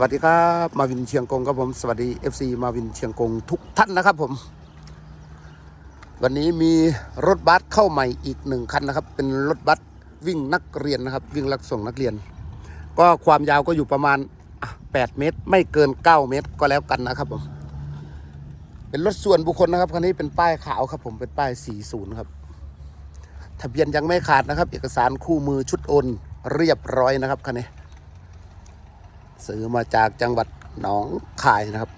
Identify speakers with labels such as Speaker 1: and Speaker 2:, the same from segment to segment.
Speaker 1: วัสดีครับมาวินเชียงกงครับผมสวัสดี FC มาวินเชียงกงทุกท่านนะครับผม วันนี้มีรถบัสเข้าใหม่อีกหนึ่งคันนะครับ เป็นรถบัสวิ่งนักเรียนนะครับ วิ่งรับส่งนักเรียน ก็ความยาวก็อยู่ประมาณ 8 เมตร ไม่เกิน 9 เมตรก็แล้วกันนะครับผมเป็นรถส่วนบุคคลนะครับคันนี้เป็นป้ายขาวครับผมเป็นป้าย 40 ครับ ทะเบียนยังไม่ขาดนะครับ เอกสารคู่มือชุดโอนเรียบร้อยนะครับคันนี้ ซื้อมาจากจังหวัดหนองคายนะครับ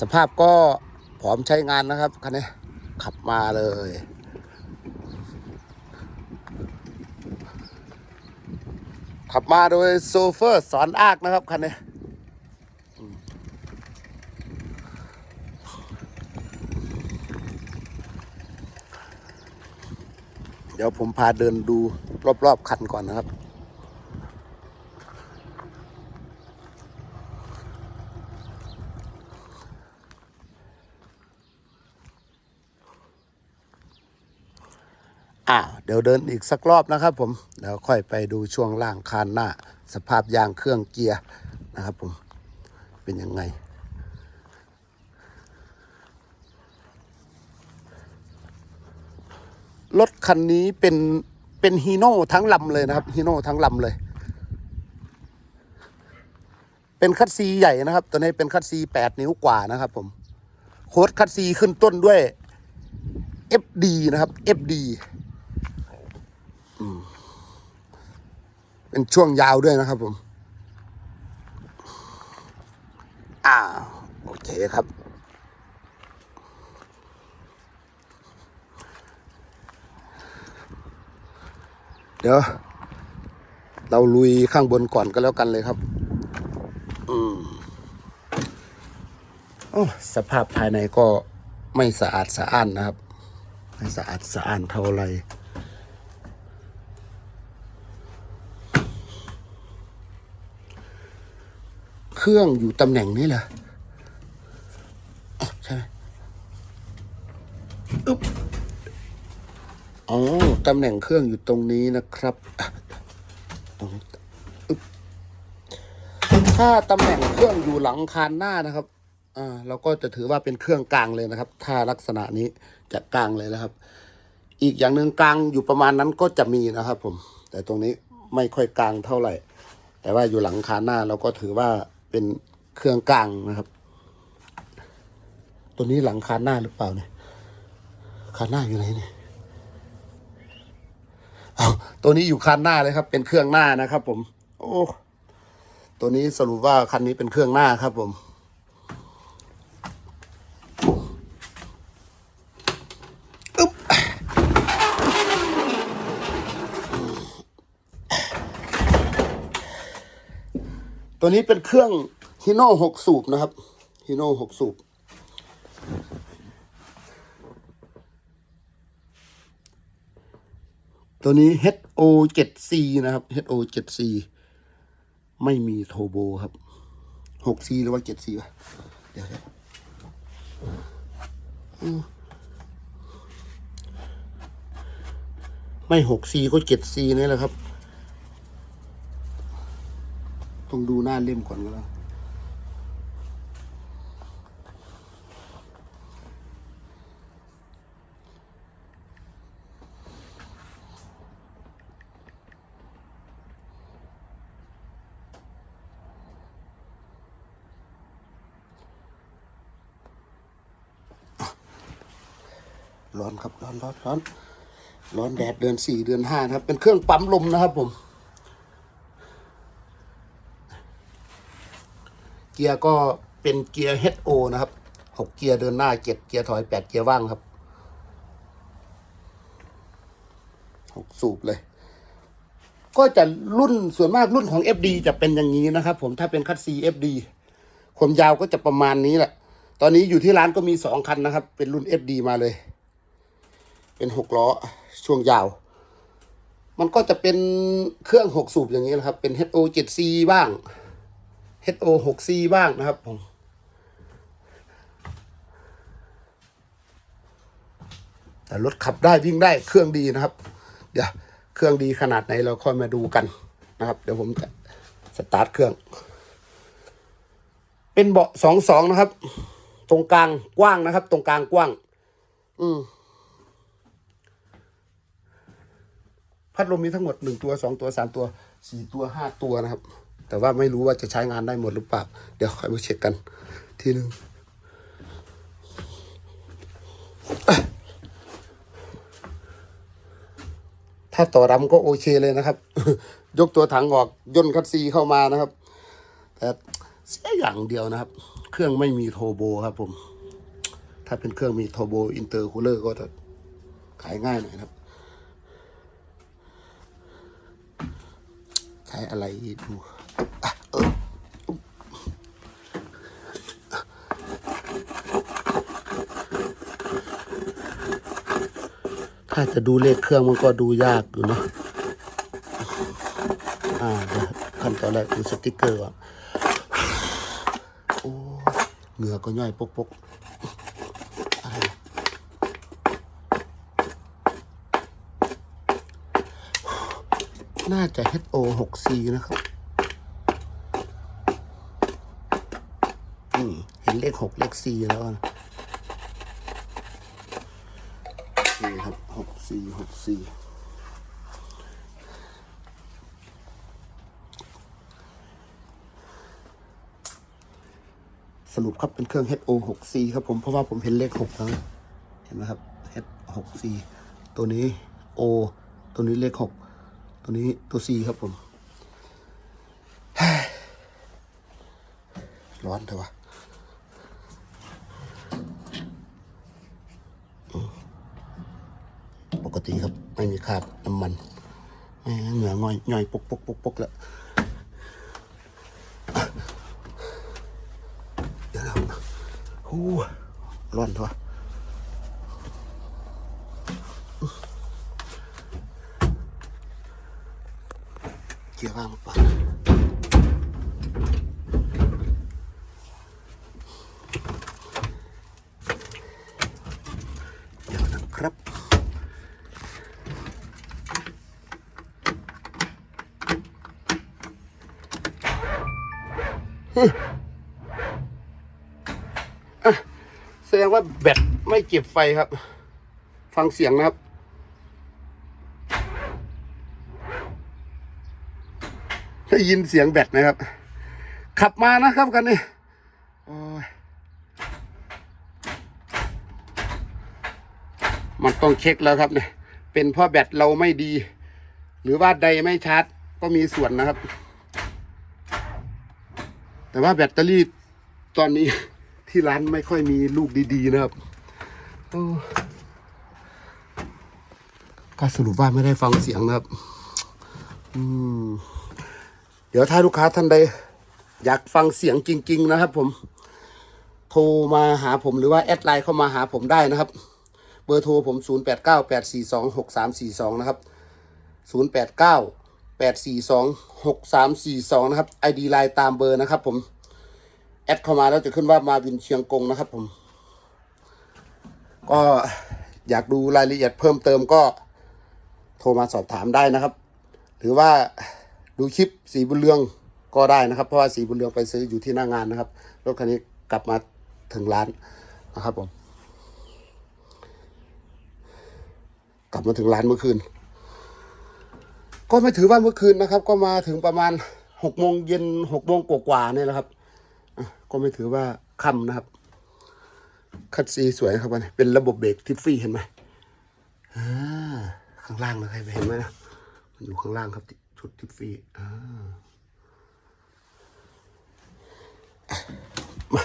Speaker 1: สภาพก็พร้อมใช้งานนะครับคันนี้ขับมาเลย ขับมาโดยโซเฟอร์สอนอากนะครับคันนี้อืมเดี๋ยวผมพาเดินดูรอบๆคันก่อนนะครับ อ่าเดี๋ยวเดินอีกสักรอบนะครับผม เดี๋ยวค่อยไปดูช่วงล่างคานหน้า สภาพยางเครื่องเกียร์นะครับผม เป็นยังไง รถคันนี้เป็นเป็นฮีโน่ทั้งลำเลยนะครับฮีโน่ทั้งลำเลย เป็นคัตซีใหญ่นะครับ ตัวนี้เป็นคัตซีแปดนิ้วกว่านะครับผมโค้ดคัตซีขึ้นต้นด้วย FD นะครับ FD เป็นช่วงยาวด้วยนะครับผม อ่า โอเคครับ เดี๋ยว เราลุยข้างบนก่อนก็แล้วกันเลยครับ อืมโอ้สภาพภายในก็ไม่สะอาดสะอ้านนะครับ ไม่สะอาดสะอ้านเท่าไหร่เครื่องอยู่ตำแหน่งนี้เหรออะใช่ไหมอึ๊บ อ๋อตำแหน่งเครื่องอยู่ตรงนี้นะครับตรงนี้ถ้าตำแหน่งเครื่องอยู่หลังคานหน้านะครับ อ่า เราก็จะถือว่าเป็นเครื่องกลางเลยนะครับ ถ้าลักษณะนี้จะกลางเลยนะครับ อีกอย่างหนึ่งกลางอยู่ประมาณนั้นก็จะมีนะครับ ผม แต่ตรงนี้ไม่ค่อยกลางเท่าไหร่ แต่ว่าอยู่หลังคานหน้าเราก็ถือว่าเป็นเครื่องกลางนะครับ ตัวนี้หลังคานหน้าหรือเปล่าเนี่ย คานหน้าอยู่ไหนเนี่ย เอาตัวนี้อยู่คานหน้าเลยครับ เป็นเครื่องหน้านะครับ ผม โอ้ตัวนี้สรุปว่าคันนี้เป็นเครื่องหน้าครับ ผม ตัวนี้เป็นเครื่องฮิโน่หกสูบนะครับฮิโน่หกสูบ ตัวนี้ HO 7C นะครับ HO 7C ไม่มีโทโบครับ 6C หรือว่า 7C วะเดี๋ยวะไม่ 6C ก็ 7C นี่แหละครับ ต้องดูหน้าเล่มก่อนก็แล้ว ร้อนครับร้อนร้อนร้อนร้อนแดดเดือนสี่เดือนห้านะครับ เป็นเครื่องปั๊มลมนะครับผม เกียร์ก็เป็นเกียร์ HO นะครับหกเกียร์เดินหน้าเจ็ดเกียร์ถอยแปดเกียร์ว่างครับหกสูบเลย ก็จะรุ่นส่วนมากรุ่นของ FD จะเป็นอย่างนี้นะครับ ผมถ้าเป็นคัตซี FD ความยาวก็จะประมาณนี้แหละ ตอนนี้อยู่ที่ร้านก็มีสองคันนะครับ เป็นรุ่น FD มาเลย เป็นหกล้อช่วงยาว มันก็จะเป็นเครื่องหกสูบอย่างนี้นะครับ เป็น HO 7C บ้าง HO 6C บ้างนะครับผมแต่รถขับได้วิ่งได้เครื่องดีนะครับ เดี๋ยวเครื่องดีขนาดไหนเราค่อยมาดูกันนะครับ เดี๋ยวผมจะสตาร์ทเครื่อง เป็นเบาะสองสองนะครับ ตรงกลางกว้างนะครับ ตรงกลางกว้าง อืม พัดลมมีทั้งหมดหนึ่งตัวสองตัวสามตัวสี่ตัวห้าตัวนะครับ แต่ว่าไม่รู้ว่าจะใช้งานได้หมดหรือเปล่า เดี๋ยวค่อยมาเช็คกันทีหนึ่งถ้าต่อรำก็โอเคเลยนะครับ ยกตัวถังออกย่นคัดซีเข้ามานะครับ แต่เสียอย่างเดียวนะครับ เครื่องไม่มีโทโบครับผม ถ้าเป็นเครื่องมีโทโบอินเตอร์คูลเลอร์ก็จะขายง่ายหน่อยครับ ใช้อะไรดูถ้าจะดูเลขเครื่องมันก็ดูยากอยู่เนอะอ่าเดี๋ยวขั้นตอนแรกดูสติกเกอร์ก่อนโอ้เหงื่อก็ย่อยปกปกๆอะไร น่าจะ HO 6 C นะครับอืมเห็นเลขหกเลขสี่แล้วนะนี่ครับหกสี่หกสี่สรุปครับเป็นเครื่อง HO 6 C ครับผม เพราะว่าผมเห็นเลขหกแล้ว เห็นไหมครับ H 6 C ตัวนี้ O ตัวนี้เลขหก ตัวนี้ตัว C ครับผมร้อนเถอะวะปกติครับ ไม่มีคราบน้ำมันแหม่เหงื่อง่อยง่อยปกปกปกปกแล้วเดี๋ยวเราหูร้อนเถอะ เกียร์ว่างเดี๋ยวนะครับแสดงว่าแบตไม่เก็บไฟครับ ฟังเสียงนะครับ ได้ยินเสียงแบตนะครับ ขับมานะครับกันนี่มันต้องเช็คแล้วครับเนี่ย เป็นเพราะแบตเราไม่ดี หรือว่าใดไม่ชาร์จ ก็มีส่วนนะครับ แต่ว่าแบตเตอรี่ตอนนี้ที่ร้านไม่ค่อยมีลูกดีๆนะครับก็สรุปว่าไม่ได้ฟังเสียงนะครับ อืม เดี๋ยวถ้าลูกค้าท่านใดอยากฟังเสียงจริง ๆ นะครับ ผม โทรมาหาผมหรือว่าแอดไลน์เข้ามาหาผมได้นะครับ เบอร์โทรผม 0 8 9 8 4 2 6 3 4 2 นะครับ 0 8 9 8 4 2 6 3 4 2 นะครับ ID ไลน์ตามเบอร์นะครับ ผมแอดเข้ามาแล้วจะขึ้นว่ามาวินเชียงกงนะครับ ผม ก็อยากดูรายละเอียดเพิ่มเติมก็โทรมาสอบถามได้นะครับ หรือว่า ดูคลิปสีบุญเรืองก็ได้นะครับ เพราะว่าสีบุญเรืองไปซื้ออยู่ที่หน้างานนะครับ รถคันนี้กลับมาถึงร้านนะครับผม กลับมาถึงร้านเมื่อคืน ก็ไม่ถือว่าเมื่อคืนนะครับ ก็มาถึงประมาณหกโมงเย็นหกโมงกว่าๆเนี่ยแหละครับก็ไม่ถือว่าค่ำนะครับ คัดซีสวยครับมันเป็นระบบเบรกทิฟฟี่เห็นไหมข้างล่างนะใครเห็นไหมนะมันอยู่ข้างล่างครับ ชุดทิฟฟี่อ่ามา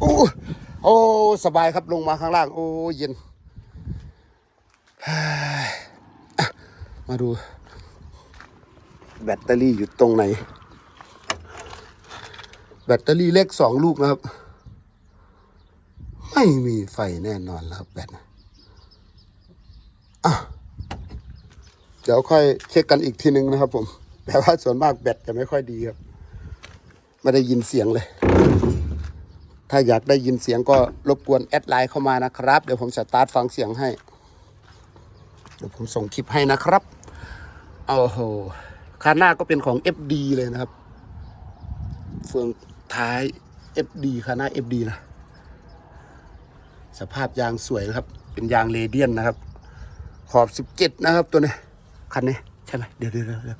Speaker 1: โอ้โอ้สบายครับลงมาข้างล่าง โอ้เย็น มาดู แบตเตอรี่อยู่ตรงไหน แบตเตอรี่เล็กสองลูกนะครับ ไม่มีไฟแน่นอนแล้วแบตนะอะ เดี๋ยวค่อยเช็คกันอีกทีนึงนะครับ ผม แต่ว่าส่วนมากแบตจะไม่ค่อยดีครับ ไม่ได้ยินเสียงเลย ถ้าอยากได้ยินเสียงก็รบกวนแอดไลน์เข้ามานะครับ เดี๋ยวผมสตาร์ทฟังเสียงให้ เดี๋ยวผมส่งคลิปให้นะครับเอาโหคันหน้าก็เป็นของ FD เลยนะครับ เฟืองท้าย FD คันหน้า FD นะ สภาพยางสวยนะครับ เป็นยางเรเดียนนะครับ ขอบ 17 นะครับตัวนี้ คันนี้ใช่ไหมเดี๋ยวเดี๋ยวเดี๋ยวเดี๋ยว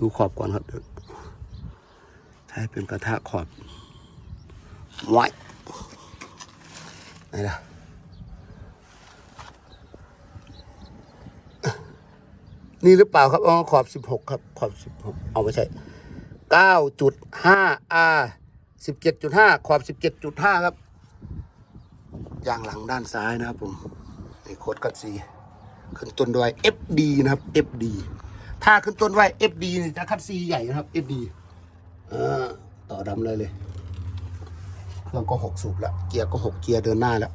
Speaker 1: ดูขอบก่อนครับใช้เป็นกระทะขอบไว้ไหนล่ะนี่หรือเปล่าครับอ๋อขอบ16ครับ ขอบ16เอาไม่ใช่9.5 R 17.5ขอบ17.5ครับยางหลังด้านซ้ายนะครับผมนี่โคดกัดสี ขึ้นต้นด้วย FD นะครับ FD ถ้าขึ้นต้นด้วย FD นี่จะคัดซีใหญ่นะครับ FD อ่าต่อดำเลยเลยเครื่องก็6สูบแล้วเกียร์ก็6เกียร์เดินหน้าแล้ว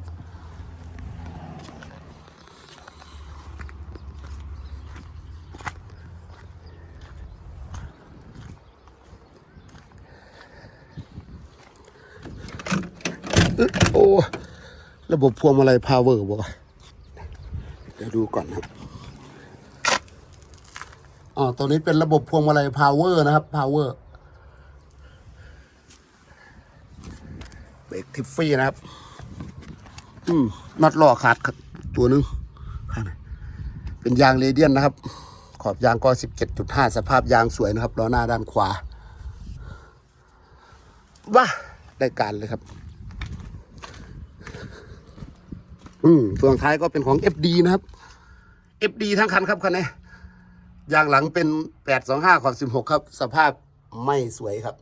Speaker 1: โอ้ ระบบพวงมาลัยพาวเวอร์บ่วะเดี๋ยวดูก่อนครับอ๋อตัวนี้เป็นระบบพวงมาลัยพาวเวอร์นะครับพาวเวอร์เบรกทิฟฟี่นะครับ อืมน็อตล้อขาดครับตัวหนึงข้างเป็นยางเรเดียนนะครับ ขอบยางก็17.5สภาพยางสวยนะครับล้อหน้าด้านขวาว้าได้การเลยครับ อืมเฟืองท้ายก็เป็นของ FD นะครับ FD ทั้งคันครับคันนี้ยางหลังเป็น825ขอบ16ครับ สภาพไม่สวยครับ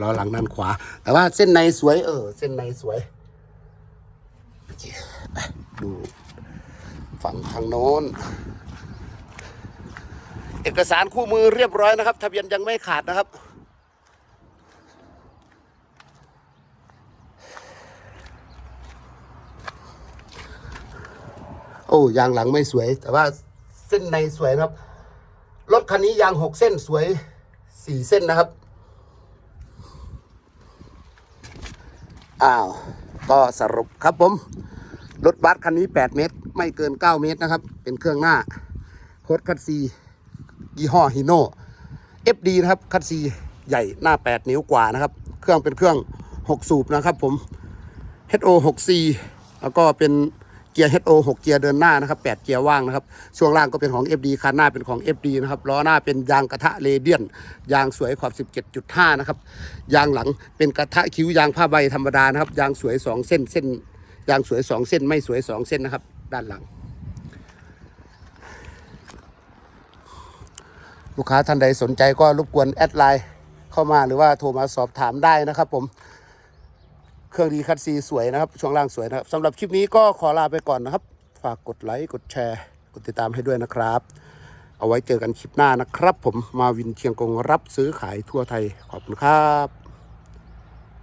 Speaker 1: ล้อหลังด้านขวา แต่ว่าเส้นในสวย เออ เส้นในสวยไปดูฝั่งทางโน้น เอกสารคู่มือเรียบร้อยนะครับ ทะเบียนยังไม่ขาดนะครับ โอ้ยางหลังไม่สวย แต่ว่าเส้นในสวยครับ รถคันนี้ยางหกเส้นสวยสี่เส้นนะครับ อ้าว ก็สรุปครับผม รถบัสคันนี้ 8 เมตร ไม่เกิน 9 เมตรนะครับ เป็นเครื่องหน้า โคดคัตซียี่ห้อฮิโน่ FD นะครับ คัตซีใหญ่หน้า 8 นิ้วกว่านะครับ เครื่องเป็นเครื่อง 6 สูบนะครับผม HO 6C แล้วก็เป็น เกียร์ HO 6 เกียร์เดินหน้านะครับ8เกียร์ว่างนะครับ ช่วงล่างก็เป็นของ FD คันหน้าเป็นของ FD นะครับล้อหน้าเป็นยางกระทะเรเดียน ยางสวยขอบ 17.5 นะครับ ยางหลังเป็นกระทะคิ้วยางผ้าใบธรรมดานะครับ ยางสวย 2 เส้นเส้น ยางสวย 2 เส้นไม่สวย 2 เส้นนะครับ ด้านหลัง ลูกค้าท่านใดสนใจก็รบกวนแอดไลน์เข้ามาหรือว่าโทรมาสอบถามได้นะครับผม เครื่องดีคัดซีสวยนะครับ ช่วงล่างสวยนะครับสำหรับคลิปนี้ก็ขอลาไปก่อนนะครับ ฝากกดไลค์กดแชร์ กดติดตามให้ด้วยนะครับ เอาไว้เจอกันคลิปหน้านะครับ ผมมาวินเชียงกงรับซื้อขายทั่วไทยขอบคุณครับ